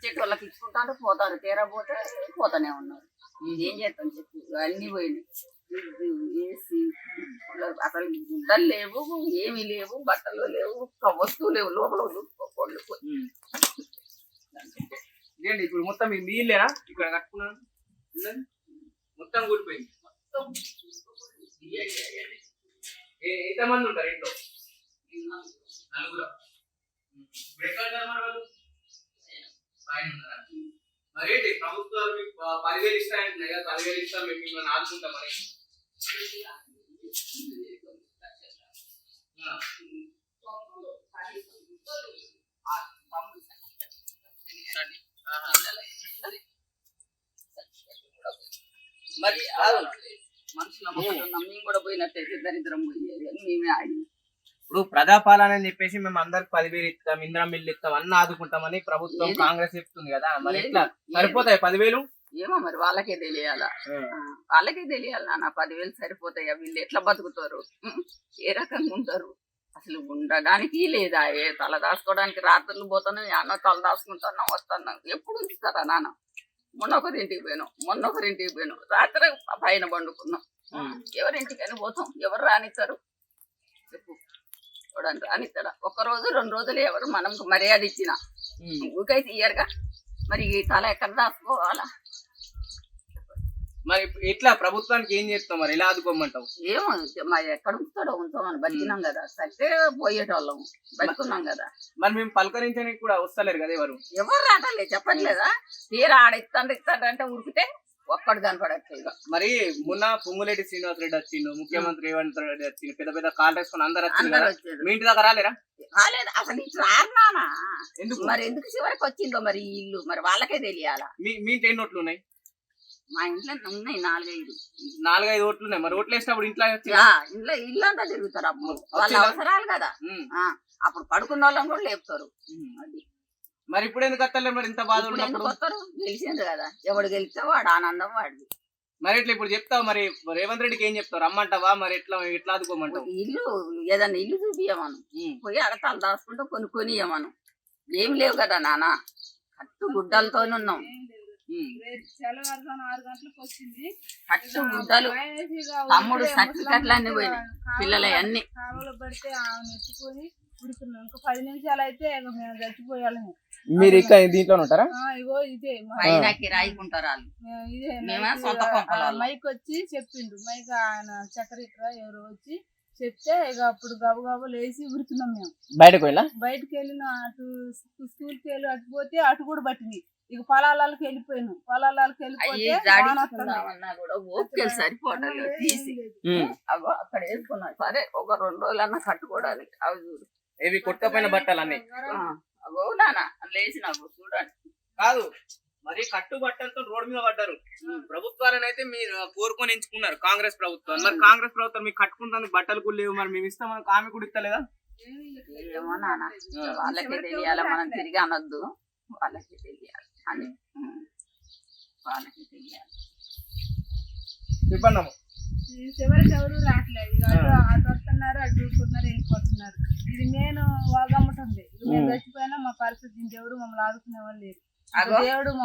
ఇచ్చేటోళ్ళకి ఇచ్చుకుంటారు పోతారు. తీరా పోతే పోతానే ఉన్నారు. ఏం చేస్తాం చెప్పు? అన్ని పోయినాయి. ఏసీ అసలు గుడ్డలు లేవు ఏమీ లేవు బట్టలు లేవు ఒక్క వస్తువు లేవు లోపల కొళ్ళు ఇదేంటి ఇప్పుడు మొత్తం మీకు మీ ఇక్కడ కట్టుకున్నాను. మొత్తం కూలిపోయింది. మొత్తం ఎంతమంది ఉంటారు ఇంట్లో? నలుగురు. ఎక్కడ ఉన్నారు మరి ఉన్నారా మరి ఏంటి? ప్రభుత్వాలు మీకు ప- పదివేలు ఇస్తాయంటున్నాయి కదా పదివేలు ఇస్తాం మేము మిమ్మల్ని ఆదుకుంటాం మరి మరి మనుషులు మనుషుల మొక్కలు కూడా పోయినట్టయితే దరిద్రం పోయేది. మేమే ఆడి ఇప్పుడు ప్రజాపాలన అని చెప్పేసి మేము అందరికి పదివేలు ఇస్తాం ఇందిరా మిల్లు ఇస్తాం అన్ని ఆదుకుంటామని ప్రభుత్వం? కాంగ్రెస్ చెప్తుంది కదా. మరి? ఎట్లా? సరిపోతాయి పదివేలు? ఏమో మరి వాళ్ళకే తెలియాలా? వాళ్ళకే తెలియాలి నాన్న. పదివేలు సరిపోతాయా? వీళ్ళు ఎట్లా బతుకుతారు? ఏ రకంగా ఉంటారు? అసలు ఉండడానికి లేదా? ఏ తల దాచుకోవడానికి రాత్రులు పోతాను అన్న తల దాచుకుంటున్నాం వస్తున్నాం. ఎప్పుడు ఉంచుతారా నాన్న? మొన్న ఒకరింటికి పోయినాం. మొన్న ఒకరింటికి పోయినాం. రాత్రి పైన పండుకున్నాం? ఎవరింటికైనా పోతాం. ఎవరు రానిస్తారు? చెప్పు. చూడండి రానిస్తారా ఒక్క రోజు రెండు రోజులు ఎవరు మనం మర్యాద ఇచ్చిన. ఊకైతే ఇయ్యరుగా. మరి ఈ తల ఎక్కడ దాచుకోవాలా మరి ఎట్లా? ప్రభుత్వానికి ఏం చేస్తాం మరి? ఎలా ఆదుకోమంటావు? ఏమో మరి ఎక్కడ ఉంచుతాడో ఉంచామని బతికినాం కదా. సత్తే పోయేటోళ్ళం. బతుకున్నాం కదా. మరి మేము పలకరించడానికి కూడా వస్తలేరు కదా ఎవరు? ఎవరు రాటలే చెప్పట్లేదా? తీరా ఆడ ఇస్తాడు ఇస్తాడు అంటే ఉరికితే ఒక్కడు కనపడట్లేదు. మరి మొన్న పొంగులేటి శ్రీనివాస్ రెడ్డి వచ్చిండు ముఖ్యమంత్రి రేవంత్ రెడ్డి వచ్చిండు పెద్ద పెద్ద కాల్ వేసుకొని అందరు వచ్చిండు మీ ఇంటి దాకా రాలేరా? రాలేదు. అసలు రారు నానా ఎందుకు? మరి ఎందుకు చివరికి వచ్చిందో మరి ఈ ఇల్లు? మరి వాళ్ళకే తెలియాలా? మీ మీ ఇంటి ఎన్ని ఓట్లు ఉన్నాయి? మా ఇంట్లో ఉన్నాయి నాలుగైదు. నాలుగైదు ఓట్లు ఉన్నాయి. మరి ఓట్లు వేసినప్పుడు ఇంట్లో వచ్చి ఆ, ఇల్లు అంతా తిరుగుతారు అప్పుడు. వాళ్ళ? అవసరాలు కదా. అప్పుడు పడుకున్న వాళ్ళని కూడా లేపుతారు. అది. మరి ఇప్పుడు ఎందుకు వస్తలేరు మరి ఇంత బాధ ఉన్నప్పుడు? వస్తారు? గెలిచింది కదా. ఎవడు గెలిస్తే వాడు ఆనందం వాడిది. మరి ఇట్లా ఇప్పుడు చెప్తావు మరి రేవంత్ రెడ్డికి ఏం చెప్తావు? రమ్మంటావా? మరి ఎట్లా ఎట్లా ఆదుకోమంటావు? ఇల్లు ఏదన్నా ఇల్లు చూపియమను. పోయి అడతాలు దాచుకుంటూ కొన్ని కొనియమను ఏం లేవు కదా నాన్న. కట్టు గుడ్డలతో ఉన్నాం. కట్టు గుడ్డలు. తమ్ముడు సర్టిఫికెట్లు అన్ని పోయినాయి. పిల్లలవి అన్ని ఉడుకున్నాం ఇంకా పది నిమిషాలు అయితే మేము మీరు ఇక్కడ దీంట్లోనే ఉంటారా? ఆ, ఇగో ఇదే మా- పైన కిరాయికుంటారు వాళ్ళు మేము ఇదే మేమా మైక్ వచ్చి చెప్పిండు. మైక్ ఆయన చక్రఇక్కడ ఎవరు వచ్చి చెప్తే ఇక అప్పుడు గబగబా లేచి ఉరికినాం మేము. బయటకు వెళ్ళా బయటకు వెళ్ళిన అటు స్కూల్కి వెళ్ళి అటు పోతే అటు కూడా పట్టింది. ఇక పొలాలకు వెళ్ళిపోయినాం. పొలాలకు వెళ్ళిపోతే తీసి అగో అక్కడ వేసుకున్నాను సరే ఒక రెండు రోజులన్నా కట్టుకోవడానికి. అవి చూడు. ఇవి కొట్టకపోయిన బట్టలు అన్ని అగో నాన్న లేచి నాకు చూడండి. కాదు మరి కట్టు బట్టలతో రోడ్డు మీద పడ్డారు. ప్రభుత్వాలను అయితే మీరు కోరుకొని ఎంచుకున్నారు కాంగ్రెస్ ప్రభుత్వం. మరి కాంగ్రెస్ ప్రభుత్వం మీకు కట్టుకుంటానికి బట్టలు కూడా లేవు మరి మేము ఇస్తాం మనకు ఆమె కూడా ఇస్తలేదా? ఏమో నాన్న వాళ్ళకే తెలియాలి మనం తిరిగి అనొద్దు. వాళ్ళకి తెలియాలి. అని. వాళ్ళకి తెలియాలి చెప్పండి చివరికి ఎవరు రావట్లేదు. అటు అటు వస్తున్నారు అటు చూస్తున్నారు వెళ్ళిపోతున్నారు. ఇది నేను వాగమ్మటుంది. ఇది మేము చచ్చిపోయినా మా పరిస్థితి ఇంకెవరు మమ్మల్ని ఆదుకునే వాళ్ళు లేరు. అగో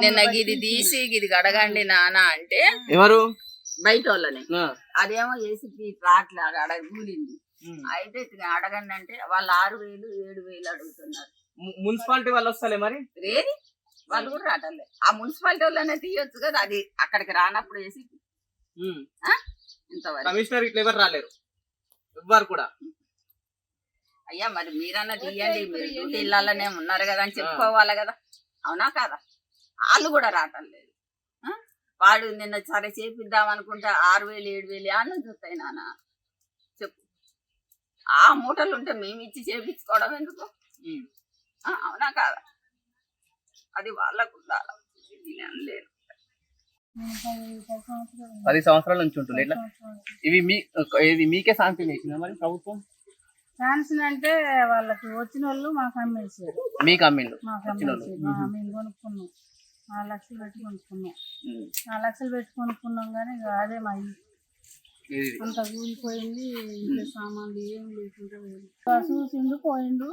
నిన్న ఇది. తీసి ఇది అడగండి నాన్న అంటే ఎవరు? బయట వాళ్ళని. అదేమో ఏసీ రాట్లే అడగ కూలింది. అయితే ఇక అడగండి అంటే వాళ్ళు ఆరు వేలు ఏడు వేలు అడుగుతున్నారు. మున్సిపాలిటీ వాళ్ళు వస్తలే మరి? రేది వాళ్ళు కూడా రావట్లే. ఆ మున్సిపాలిటీ వాళ్ళనే తీయొచ్చు కదా అది అక్కడికి రానప్పుడు వేసి కమిషనర్ ఇట్లా ఎవరు రాలేరు. ఎవ్వరు కూడా. అయ్యా మరి మీరన్నా తీయండి. మీరు డ్యూటీ ఇళ్ళనే ఉన్నారు కదా అని చెప్పుకోవాలి కదా. అవునా కదా? వాళ్ళు కూడా రావటం లేదు. ఆ? వాడు నిన్న సరే చేపిద్దాం అనుకుంటే ఆరు వేలు ఏడు వేలు అని చూస్తాయి నాన్న. చెప్పు. ఆ మూటలు ఉంటే మేము ఇచ్చి చేపించుకోవడం ఎందుకు? అవునా కాదా? అది వాళ్ళకు ఉండాలి. ఇది నేను లేదు. పది- సంవత్సరాలు నుంచి ఉంటుంది ఇట్లా. ఇవి మీ ఇది మీకే శాంతి చేసిందా మరి ప్రభుత్వం? శాంక్షన్ అంటే వాళ్ళకి వచ్చిన వాళ్ళు మాకు అమ్మేసారు మీకు అమ్మిండు ఆ, మేము. కొనుక్కున్నాం. నాలుగు లక్షలు పెట్టి కొనుక్కున్నాం. నాలుగు లక్షలు పెట్టి కొనుక్కున్నాం కానీ ఇక అదే మా అంత కూలిపోయింది ఇంట్లో సామాన్లు ఏం లేకుండా. ఆ చూసిండు పోయిండు.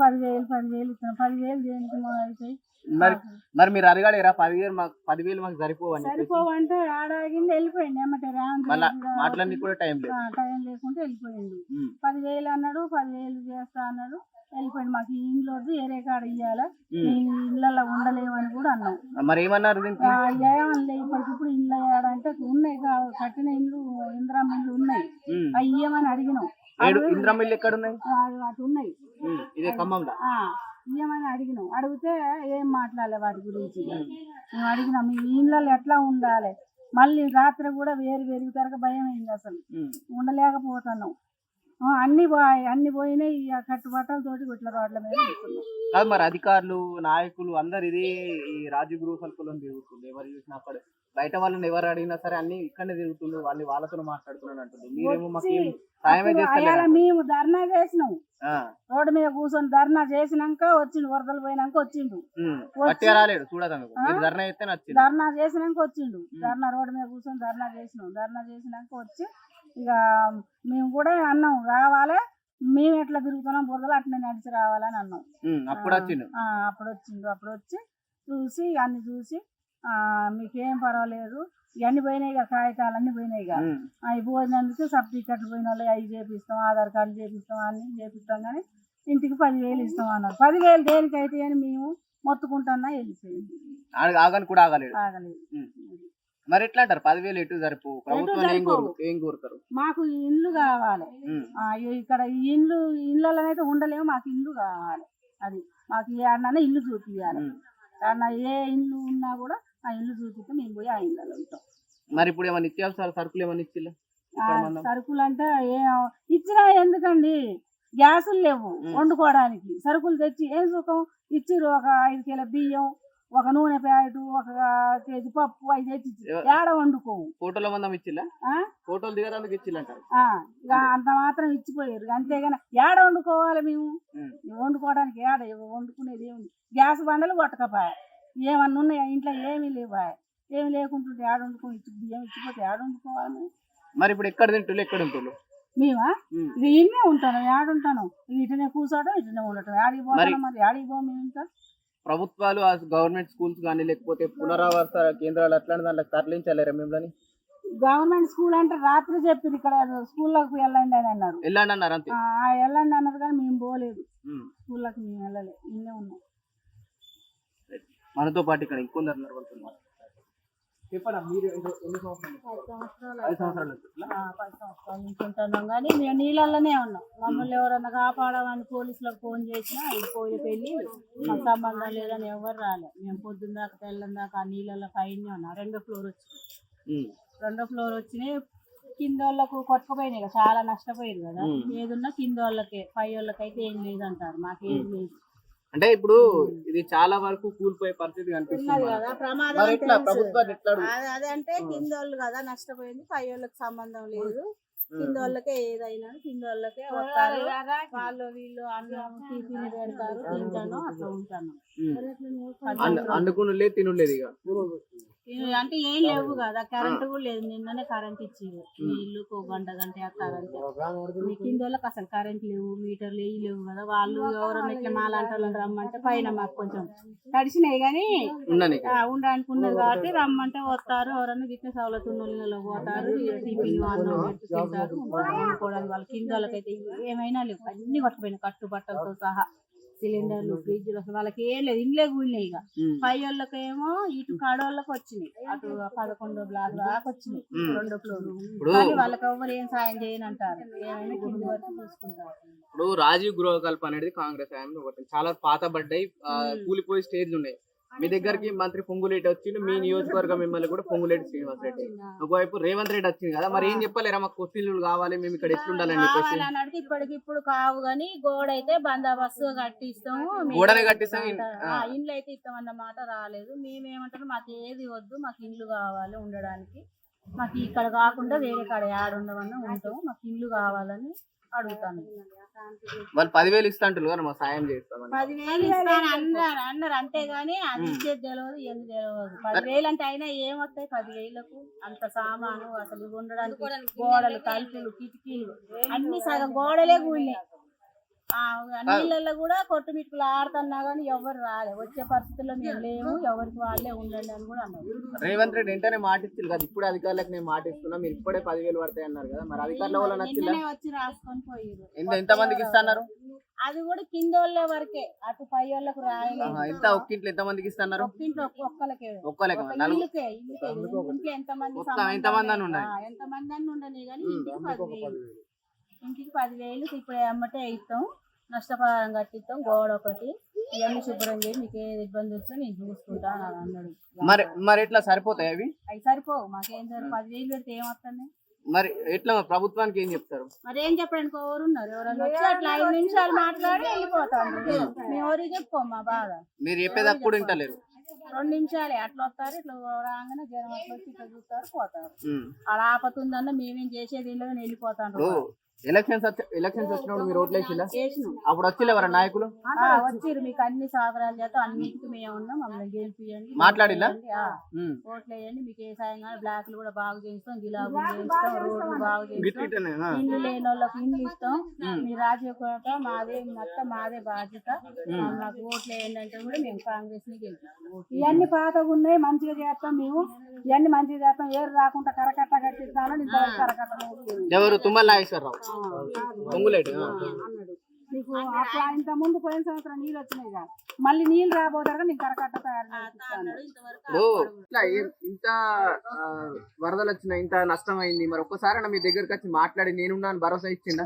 పదివేలు పదివేలు ఇచ్చిన. పదివేలు దేనికి మా అయితే మరి మరి మీరు అడగాలేరా? పదివేలు మాకు పదివేలు మాకు సరిపోవని సరిపోవంటే ఆడాగింది వెళ్ళిపోయింది ఏమంటే మళ్ళా మాట్లాడి కూడా టైం లేదు. టైం లేకుంటే వెళ్ళిపోయిండు. ఉమ్. పదివేలు అన్నాడు పదివేలు చేస్తా అన్నాడు వెళ్ళిపోయింది మాకు ఈ ఇంట్లో వేరే కాడ ఇయ్యాలా. ఇళ్ళల్లో ఉండలేమని కూడా అన్నాం. మరి ఏమన్నారు ఏమనలే ఇప్పటికిప్పుడు ఇల్లు అంటే ఉన్నాయి కట్టిన ఇల్లు ఇందిరామ్మ ఇల్లు ఉన్నాయి. ఇయ్యమని అడిగినాం. ఏడు ఇంద్రమిల్లు ఎక్కడ ఉన్నాయి అటు ఉన్నాయి. ఇదే ఖమ్మంలో. ఆ, ఇయ్యమని అడిగినాం అడిగితే ఏం మాట్లాడలే వాటి గురించి? మేము అడిగినాం మీ ఇళ్ళల్లో ఎట్లా ఉండాలి? మళ్ళీ రాత్రి కూడా వేరు వేరు తరగ భయం అయింది అసలు. ఉండలేకపోతున్నాం ఆ, అన్ని పోయి అన్ని పోయినాయి ఇక కట్టుబట్టలతోటి గుట్ల రోడ్ల మీద మరి అధికారులు నాయకులు అందరు ఇదే ఈ రాజు గృహ సల్పులను తిరుగుతుంది ఎవరు చూసినా అక్కడ బయట వాళ్ళని ఎవరు అడిగినా సరే అన్ని ఇక్కడనే తిరుగుతుండ్రు వాళ్ళు వాళ్ళతో మాట్లాడుతున్నాను అంటుంది మీరేమో మాకు ఏం సాయమే మేము ధర్నా చేసినాం. రోడ్డు మీద కూర్చొని ధర్నా చేసినాక వచ్చిండు వరదలు పోయినాక వచ్చిండు. రాలేడు ధర్నా చేస్తే నచ్చింది ధర్నా చేసినాక వచ్చిండు. ధర్నా రోడ్డు మీద కూర్చొని ధర్నా చేసినాం. ధర్నా చేసినాక వచ్చి ఇక మేము కూడా అన్నాం రావాలి మేము ఎట్లా తిరుగుతున్నాం బురదలు అట్లనే నడిచి రావాలని అన్నాం. అప్పుడు వచ్చిండు. ఆ, అప్పుడు వచ్చిండు అప్పుడు వచ్చి చూసి అన్ని చూసి మీకేం పర్వాలేదు. ఇవన్నీ పోయినాయి ఇక కాగితాలు అన్ని పోయినాయి ఉమ్. అవి పోయినందుకు సర్టిఫికెట్లు పోయిన వాళ్ళు అవి చేపిస్తాం ఆధార్ కార్డు చేపిస్తాం అన్ని చేపిస్తాం కానీ ఇంటికి పదివేలు ఇస్తాం అన్నారు. పదివేలు దేనికైతే అని మేము మొత్తుకుంటున్నా వెళ్ళిపోయింది. ఆగని కూడా ఆగలేదు. ఉమ్. మరి ఎట్లా అంటారు? పదివేలు ఎటు సరిపో ప్రభుత్వం ఏం సరిపోవు. కోరు ఏం కోరుతారు? మాకు ఈ ఇల్లు కావాలి ఇక్కడ ఇళ్ళలో అయితే ఉండలేము మాకు ఇల్లు కావాలి. అది మాకు ఏ అన్న ఇల్లు చూపించాలి. అన్న ఏ ఇల్లు ఉన్నా కూడా ఆ ఇల్లు చూపిస్తే మేము పోయి ఆ ఇళ్ళలో ఉంటాం. మరి ఇప్పుడు ఏమైనా నిత్యావసర సరుకులు ఏమైనా ఇచ్చిల్లా? మనం- సరుకులు అంటే ఏ ఇచ్చినా ఎందుకండి? గ్యాసులు లేవు వండుకోవడానికి. సరుకులు తెచ్చి ఏం సుఖం? ఇచ్చిర్రు ఒక ఐదు కిలో బియ్యం ఒక నూనె ప్యాకెట్ ఒక కేజీ పప్పు అవి తెచ్చి. ఏడ వండుకోము ఫోటోల మందం ఇచ్చిల్లా? ఆ? ఫోటోలు దిగడానికి ఇచ్చిల్లంటారు. ఇక అంత మాత్రం ఇచ్చిపోయారు. అంతేగాని ఏడ వండుకోవాలి మేము. వండుకోవడానికి ఏడ వండుకునేది ఏముంది? గ్యాస్ బండలు కొట్టకపోయా. ఏమన్నా ఉన్నాయా? ఇంట్లో ఏమీ లేవా? ఏమి లేకుంటుంటే ఏడ వండుకొని ఇచ్చి బియ్యం ఇచ్చిపోతే ఏడ వండుకోవాలి? మరి ఇప్పుడు ఎక్కడ తింటుళ్ళు? ఎక్కడ ఉంటుళ్ళు? మేమా. ఇది ఇన్నే ఉంటాను ఏడుంటాను ఇటనే కూర్చోవడం ఇటనే ఉండటం. ఆడికి పోతాను మరి ఆడికి పో మేము ఇంకా? ప్రభుత్వాలు ఆ గవర్నమెంట్ స్కూల్స్ కానీ లేకపోతే పునరావాస కేంద్రాలు అట్లాంటి దాంట్లో తరలించలేరా మిమ్మల్ని? గవర్నమెంట్ స్కూల్ అంటే రాత్రి చెప్పింది ఇక్కడ. స్కూల్లోకి వెళ్ళండి అని అన్నారు. వెళ్ళండి అన్నారు అంతే. ఆ, వెళ్ళండి అన్నారు కానీ మేము పోలేదు. స్కూల్లోకి మేము వెళ్ళలేదు ఇన్నే ఉన్నాం. మనతో పాటు ఇక్కడ ఇంకొందరు నిలబడుతున్నారు చెప్పండి మీరు ఎన్ని- సంవత్సరాలు ఐదు పది సంవత్సరాల నుంచి ఉంటున్నాం కానీ మేము నీళ్ళల్లోనే ఉన్నాం. మమ్మల్ని ఎవరన్నా కాపాడమని పోలీసులకు ఫోన్ చేసినా పోయి వెళ్ళి మాకు సంబంధం లేదని ఎవరు రాలే. మేము పొద్దున్న దాకా తెల్లని దాకా ఆ నీళ్ళల్లో పైన ఉన్నాం. రెండో ఫ్లోర్ వచ్చి ఉమ్. రెండో ఫ్లోర్ వచ్చినాయి కింద వాళ్ళకు కొట్టుకుపోయినాయి కదా చాలా నష్టపోయింది కదా. ఏదున్నా కింద వాళ్ళకే పై వాళ్ళకైతే ఏం లేదంటారు. మాకేం లేదు. అంటే ఇప్పుడు ఇది చాలా వరకు కూలిపోయే పరిస్థితి కనిపిస్తుంది. కదా ప్రమాదం ఎట్లా ఎట్లా అదే- అంటే కింద వాళ్ళు కదా నష్టపోయింది పై వాళ్ళకి సంబంధం లేదు. కింద వాళ్ళకే ఏదైనా కింద వాళ్ళకే వస్తారు. వాళ్ళు వీళ్ళు అన్నం టిఫిన్ పెడతారు తింటాను అట్లా ఉంటాను. అండుకునులే తినులేదు ఇక. అంటే ఏం లేవు కదా కరెంట్ కూడా లేదు. నిన్ననే కరెంట్ ఇచ్చింది ఒక గంట గంట కరెంట్ మీ కింద వాళ్ళకి అసలు కరెంట్ లేవు మీటర్లు ఏవి లేవు కదా. వాళ్ళు ఎవరైనా ఇట్లా మాలాంటి వాళ్ళని రమ్మంటే పైన మాకు కొంచెం తడిసినాయి కానీ ఉండడానికి ఉన్నది కాబట్టి రమ్మంటే వస్తారు. ఎవరైనా గిట్ల సవలతు నీళ్ళలో పోతారు టిఫిన్ వండుకోవడానికి వాళ్ళ కింద వాళ్ళకైతే ఏమైనా లేవు. అన్ని కొట్టుకుపోయినాయి కట్టు బట్టలతో సహా. సిలిండర్లు ఫ్రిడ్జ్లు అసలు వాళ్ళకి ఏం లేదు. ఇండ్లే కూలినాయి ఇక. పై వాళ్ళకేమో ఇటు కాడోళ్ళకి వచ్చినాయి. అటు పదకొండో బ్లాక్ దాకా వచ్చినాయి. రెండో ఫ్లోర్ కానీ వాళ్ళకి ఎవరు ఏం సాయం చేయని అంటారు ఏమైనా కింది వరకు చూసుకుంటారు ఇప్పుడు రాజీవ్ గృహకల్ప అనేది కాంగ్రెస్ చాలా పాత పడ్డాయి ఆ, కూలిపోయే స్టేజ్లు ఉన్నాయి. మీ దగ్గరికి మంత్రి పొంగులేటి వచ్చిండు మీ నియోజకవర్గం మిమ్మల్ని కూడా పొంగులేటి శ్రీనివాస్ రెడ్డి. ఒకవైపు రేవంత్ రెడ్డి వచ్చింది కదా మరి ఏం చెప్పలేరా మాకు కొత్తిల్లు కావాలి మేము ఇక్కడ ఎట్లుండాలని చెప్పేసి ఇప్పటికిప్పుడు కావు గాని గోడ అయితే బందోబస్తు కట్టిస్తాము. గోడనే కట్టిస్తాం, ఇండ్లు అయితే ఇస్తామన్న మాట రాలేదు. మేమేమంటారు మాకు ఏది వద్దు మాకు ఇండ్లు కావాలి ఉండడానికి. మాకు ఇక్కడ కాకుండా వేరే కాడ యాడ ఉండమన్నా ఉంటాము. మాకు ఇల్లు కావాలని అడుగుతాను. వాళ్ళు పదివేలు ఇస్తా అంటారు కదా మా సాయం చేస్తామని. పదివేలు ఇస్తాను అన్నారు అన్నారు. అంతేగాని అది ఇచ్చేది తెలియదు ఎందుకు తెలియదు పదివేలు అంటే అయినా ఏమొస్తాయి పదివేలకు? అంత సామాను అసలు ఇవి ఉండడానికి గోడలు తలుపులు కిటికీలు అన్ని సగం గోడలే కూలినాయి. నీళ్ళల్లో కూడా కొట్టుమిట్టులు ఆడుతున్నా కానీ ఎవరు రాలే. వచ్చే పరిస్థితుల్లో మేము లేవు ఎవరికి వాళ్ళే ఉండండి అని కూడా అన్నారు రేవంత్ రెడ్డి వెంటనే మాట ఇచ్చింది కదా ఇప్పుడు అధికారులకు నేను మాట ఇస్తున్నా మీరు ఇప్పుడే పదివేలు పడతాయి అన్నారు కదా మరి అధికారుల వల్ల నచ్చిందా? వచ్చి రాసుకొని పోయారు ఎంత ఎంత మందికి ఇస్తున్నారు? అది కూడా కింద వాళ్ళ వరకే అటు పై వాళ్ళకు రాయలేదు. ఎంత ఒక్కింట్లో ఎంత మందికి ఇస్తున్నారు? ఒక్కింట్లో ఒక్కలేక ఒక నలుగురు ఇల్లుకే ఇల్లుకే. ఇంట్లో ఎంతమంది మొత్తం సంబంధాలు ఎంతమంది అని ఉన్నాయి? ఆ, ఎంతమంది అని ఉండని కానీ ఇంటికి పదివేలు. ఇంటికి పదివేలు ఇప్పుడు అమ్మటే ఇస్తాం. నష్టపరిహారం కట్టిస్తాం గోడ ఒకటి. ఇవన్నీ శుభ్రం చేసి మీకు ఏ ఇబ్బంది వచ్చినా నేను చూసుకుంటా అని అన్నాడు. మరి మరి ఎట్లా సరిపోతాయి అవి? అవి సరిపోవు. మాకేం సరి పదివేలు పెడితే ఏమొస్తుంది మరి ఎట్లా ప్రభుత్వానికి ఏం చెప్తారు? మరి ఏం చెప్పడానికి ఎవరు ఉన్నారు ఎవరన్నా వచ్చి అట్లా ఐదు నిమిషాలు మాట్లాడి వెళ్ళిపోతాను మేము ఎవరికి చెప్పుకోం మా బాధ. మీరు చెప్పేటప్పుడు వింటలేరు. రెండు నిమిషాలే. అట్లా వస్తారు ఇట్లా రాగానే జనం అట్లా వచ్చి ఇట్లా చూస్తారు పోతారు. అలా ఆపతుందన్న మేమేం చేసేది ఇప్పుడు ఎలక్షన్స్ ఎలక్షన్స్ వచ్చినప్పుడు మీరు ఓట్లు వేసిలా? అప్పుడు ఎవరు నాయకులు? ఆ, వచ్చిర్రు. మీకు అన్ని సహకారాలు చేస్తాం అన్నిటికీ మేము ఉన్నాం. మమ్మల్ని గెలిపియండి. మాట్లాడిల్లా? ఉమ్. ఓట్లు వేయండి. మీకు ఏ సాయం కానీ బ్లాక్లు కూడా బాగా చేయిస్తాం గిలాబులు చేయిస్తాం రోడ్లు బాగా ఆ. ఇల్లు లేని వాళ్ళకి ఇల్లు ఇస్తాం. మీ రాజకీయ మాదే మొత్తం మాదే బాధ్యత. మాకు ఓట్లు వేయండి అంటే కూడా మేము కాంగ్రెస్ని గెలుస్తాం ఇవన్నీ పాతగా ఉన్నాయి మంచిగా చేస్తాం మేము. ఇవన్నీ మంచిగా చేస్తాం ఏరు రాకుండా కరకట్ట కట్టిస్తాను ఇంతవరకు కరకట్ట. ఎవరు తుమ్మల నాగేశ్వరరావు. అన్నాడు నీకు అట్లా ఇంత ముందు పోయిన సంవత్సరం నీళ్ళు వచ్చినాయి కదా. మళ్ళీ నీళ్ళు రాబోతారు నీకు కరకట్ట తయారు ఇట్లా ఇంత వరదలు వచ్చినాయి ఇంత నష్టం అయింది మరి ఒక్కసారి మీ దగ్గరకు వచ్చి మాట్లాడి నేనున్నాను భరోసా ఇచ్చిందా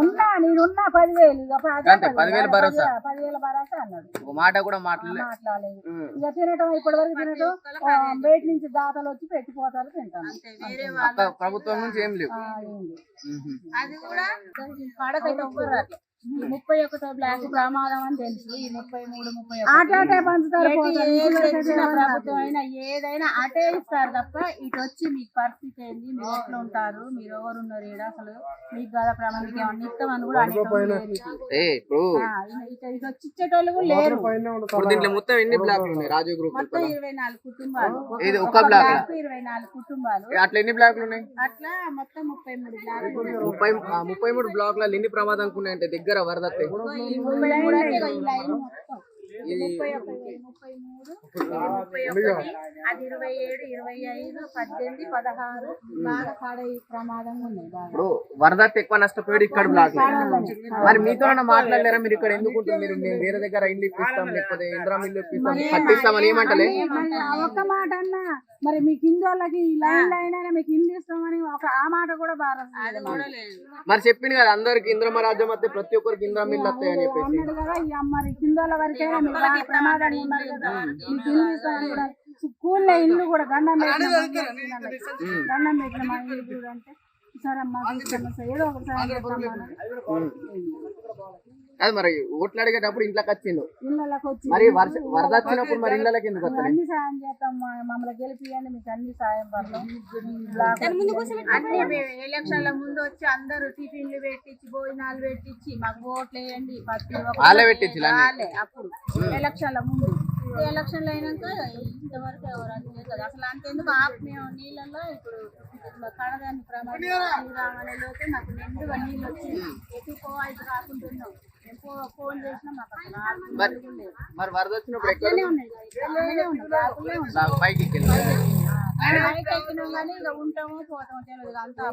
ఉన్నా నేనున్నా పదివేలు. పదివేలు భరోసా. పదివేలు- పదివేలు భరోసా అన్నాడు. ఒక మాట కూడా మాట్లాడలే. మాట్లాడలేదు. ఉమ్. ఇక తినటం ఇప్పటి వరకు తినటం ఆ, బయట నుంచి దాతలు వచ్చి పెట్టిపోతారు తింటాను ప్రభుత్వం నుంచి ఏం లేవు. అది కూడా పడకైతే ముప్పై ఒకటో బ్లాక్ ప్రమాదం అని తెలుసు. ఈ ముప్పై మూడు ముప్పై ప్రభుత్వం అయినా ఏదైనా అటే ఇస్తారు తప్ప ఇటు వచ్చి మీకు పరిస్థితి ఏంది? మీరు ఎట్లా ఉంటారు? మీరు ఎవరు ఉన్నారు? ఈడ అసలు మీకు కదా ప్రమాదం ఏమన్నా ఇస్తామని కూడా ఇటు. ఏ ఇప్పుడు ఆ, ఇటు ఇటు వచ్చి ఇచ్చేటోళ్ళు కూడా లేరు. మొత్తం ఎన్ని బ్లాక్లు ఉన్నాయి? రాజీవ్ గ్రూప్ మొత్తం ఇరవై నాలుగు కుటుంబాలు. ఇది ఒక బ్లాక్ బ్లాక్ ఇరవై నాలుగు కుటుంబాలు. అట్లా ఎన్ని బ్లాక్లు ఉన్నాయి? అట్లా మొత్తం ముప్పై మూడు బ్లాక్లు. ముప్పై ముప్పై మూడు బ్లాక్లలో ఎన్ని ప్రమాదం ఉన్నాయంటే దగ్గర వరద వస్తాయి. ఈ ముప్పై మూడు అంటే ఇగో ఈ లైన్ మొత్తం ముప్పై ఒకటి ముప్పై మూడు ముప్పై ఒకటి అది ఇరవై ఏడు ఇరవై ఐదు పద్దెనిమిది పదహారు బాగా కాడ ఈ ప్రమాదంగా ఉన్నాయి బాగా. ఇప్పుడు వరద ఎక్కువ నష్టపోయాడు ఇక్కడ బ్లాక్ మరి మీతో మాట్లాడలేరా? మీరు ఇక్కడ ఎందుకు? మీరు మేము వేరే దగ్గర ఇల్లు ఇప్పిస్తాం లేకపోతే ఇంద్రం ఇల్లు ఇప్పిస్తాం కట్టిస్తామని ఏమంటలే? ఒక్క మాట అన్నా మరి మీ కింద వాళ్ళకి ఈ లైన్ లైన్ అయినా మీకు ఇల్లు ఇస్తామని ఒక ఆ మాట కూడా బాగా మరి చెప్పింది కదా అందరికి ఇంద్రమ రాజ్యం వస్తే ప్రతి ఒక్కరికి ఇంద్రం ఇల్లు వస్తాయి అని చెప్పేసి. అన్నాడు కదా ఈ అమ్మారి కింద వాళ్ళ వరకైనా మీకు ప్రమాదాలు స్కూల్లో ఇల్లు కూడా గండం పెట్టిన గండం పెట్టిన మా ఇల్లు కూడా అంటే సరే అమ్మా ఏదో ఒకటి అది మరి ఓట్లు అడిగేటప్పుడు ఇంట్లోకి వచ్చిండు. ఇళ్ళకి వచ్చి మరి వర్ష వరద వచ్చినప్పుడు మరి ఇళ్ళకి ఎందుకు వస్తలేదు అన్ని సాయం చేస్తాం మమ్మల్ని గెలిపియండి మీకు అన్ని సాయం అన్ని ఎలక్షన్ల ముందు వచ్చి అందరూ టిఫిన్లు పెట్టించి భోజనాలు పెట్టించి మాకు ఓట్లు వేయండి. ప్రతి ఒక్కరు వాళ్ళే? వాళ్ళే అప్పుడు. ఎలక్షన్ల ముందు. ఎలక్షన్లు అయినాక ఇంతవరకు ఎవరు అది చేస్తారు. అసలు అంతెందుకు ఆపు మేము నీళ్ళల్లో ఇప్పుడు కడదాన్ని ప్రమాదం లోపే నాకు నిండుగా నీళ్ళు వచ్చి ఎటు పోవాలి రాకుంటున్నాం. మరి. మరి వరద వచ్చినప్పుడు ఎక్కడ పైకి ఎక్కింది. ఉంటామో పోతామో తెలియదు అంతా